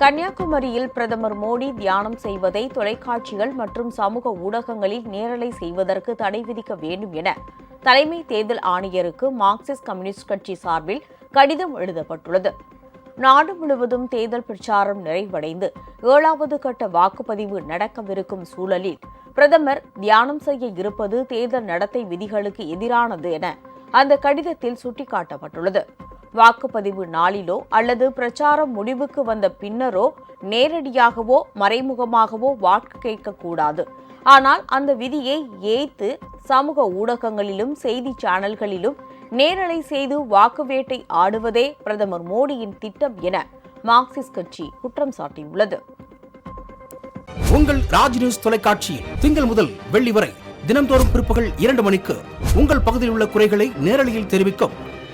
கன்னியாகுமரியில் பிரதமர் மோடி தியானம் செய்வதை தொலைக்காட்சிகள் மற்றும் சமூக ஊடகங்களில் நேரலை செய்வதற்கு தடை விதிக்க வேண்டும் என தலைமை தேர்தல் ஆணையருக்கு மார்க்சிஸ்ட் கம்யூனிஸ்ட் கட்சி சார்பில் கடிதம் எழுதப்பட்டுள்ளது. நாடு முழுவதும் தேர்தல் பிரச்சாரம் நிறைவடைந்து ஏழாவது கட்ட வாக்குப்பதிவு நடக்கவிருக்கும் சூழலில் பிரதமர் தியானம் செய்ய இருப்பது தேர்தல் நடத்தை விதிகளுக்கு எதிரானது என அந்த கடிதத்தில் சுட்டிக்காட்டப்பட்டுள்ளது. வாக்குப்பதிவு நாளிலோ அல்லது பிரச்சாரம் முடிவுக்கு வந்த பின்னரோ நேரடியாகவோ மறைமுகமாகவோ வாக்கு கேட்கக்கூடாது. ஆனால் அந்த விதியை ஏய்த்து சமூக ஊடகங்களிலும் செய்தி சேனல்களிலும் நேரலை செய்து வாக்கு வேட்டை ஆடுவதே பிரதமர் மோடியின் திட்டம் என மார்க்சிஸ்ட் கட்சி குற்றம் சாட்டியுள்ளது. உங்கள் ராஜ் நியூஸ் தொலைக்காட்சியில் திங்கள் முதல் வெள்ளி வரை தினந்தோறும் பிற்பகல் இரண்டு மணிக்கு உங்கள் பகுதியில் உள்ள குறைகளை நேரலையில் தெரிவிக்கும்